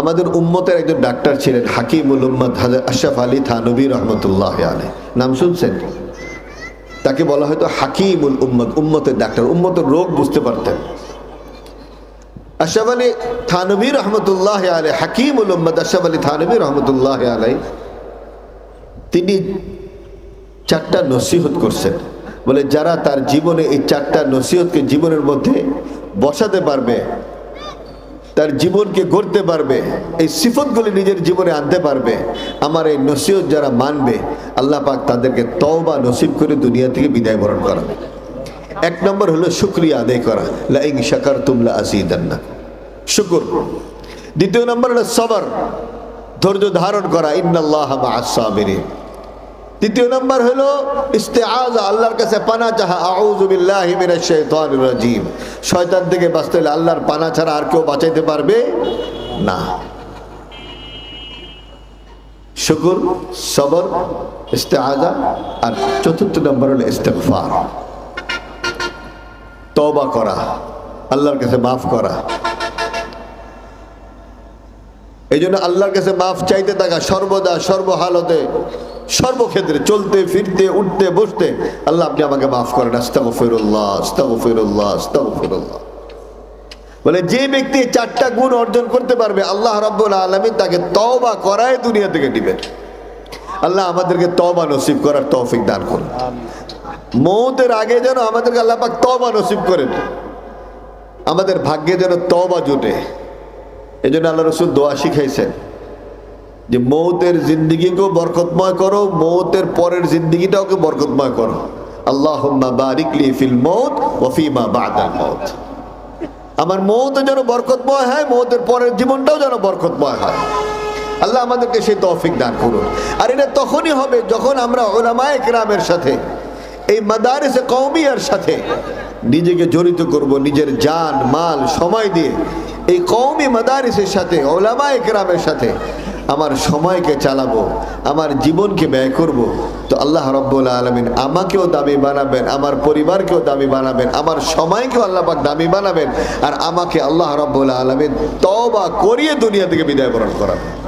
আমাদের উম্মতের একজন ডাক্তার ছিলেন হাকিমুল উম্মদ আশরাফ আলী থানবী রহমতুল্লাহ আলী নাম শুনছেন? তাকে বলা হয়তো হাকিমুল উম্মদ উম্মতের ডাক্তার, উম্মতের রোগ বুঝতে পারতেন। আশরাফ আলী থানবী রহমতুল্লাহ আলী হাকিমুল উম্মদ আশরাফ আলী থানবী রহমতুল্লাহ আলাই তিনি চারটা নসিহত করছেন। বলে, যারা তার জীবনে এই চারটা নসিহতকে জীবনের মধ্যে বসাতে পারবে তার জীবনকে গড়তে পারবে, এই সিফতগুলি নিজের জীবনে আনতে পারবে। আমার এই নসিহত যারা মানবে, আল্লাহ পাক তাদেরকে তওবা নসিব করে দুনিয়া থেকে বিদায় বরণ করাবে এক নম্বর হলো শুক্রিয়া আদায় করা, লাইং শাকার তুমলা আসিদান্না শুকুর। দ্বিতীয় নম্বর হলো সবর, ধৈর্য ধারণ করা, ইন্নাল্লাহ মা তৃতীয় নম্বর হলো, ইস্তেআজা, আল্লাহর কাছে পানা চাহা। আউযু বিল্লাহি রাজিম। শয়তান থেকে বাঁচতে হলে আল্লাহর পানা ছাড়া আর কেউ বাঁচাইতে পারবে না। শুকুর, সবর, ইস্তেআজা আর চতুর্থ নম্বর হলো ইস্তেগফার। তবা করা, আল্লাহর কাছে মাফ করা। এই জন্য আল্লাহর কাছে মাফ চাইতে থাকা সর্বদা সর্বহালতে সর্বক্ষেত্রে চলতে, ফিরতে, উঠতে, বসতে, আল্লাহ আপনি আমাকে মাফ করেন। বলে, যে ব্যক্তি চারটা গুণ অর্জন করতে পারবে, আল্লাহ রাব্বুল আলামিন তাকে তওবা করায় দুনিয়া থেকে দিবেন। আল্লাহ আমাদেরকে তওবা নসিব করার তৌফিক দান করুন। মৌতের আগে যেন আমাদেরকে আল্লাহ পাক তওবা নসিব করেন। আমাদের ভাগ্যে যেন তওবা জুটে। এই জন্য আল্লাহ রসুল দোয়া শিখাইছেন। যে মৌতের জিন্দিগিকেও বরকতময় করো, মৌতের পরের জিন্দিগিটাওকে বরকতময় করো। আল্লাহ বারিকলি ফিল মৌত মৌত। আমার মৌত যেন বরকতময় হয়, মৌতের পরের জীবনটাও যেন বরকতময় হয়। আল্লাহ আমাদেরকে দান করুন। আর এটা তখনই হবে যখন আমরা সাথে, এই মাদারিসে সাথে নিজেকে জড়িত করব, নিজের জান, মাল, সময় দিয়ে। এই কৌমি মাদারিসের সাথে ওলামা একরামের সাথে আমার সময়কে চালাবো, আমার জীবনকে ব্যয় করব। তো আল্লাহ রব্বুল আলমিন আমাকেও দামি বানাবেন, আমার পরিবারকেও দামি বানাবেন, আমার সময়কেও আল্লাহ পাক দামি বানাবেন, আর আমাকে আল্লাহ রব্বুল আলমিন তবা করিয়ে দুনিয়া থেকে বিদায় বরণ করাবেন।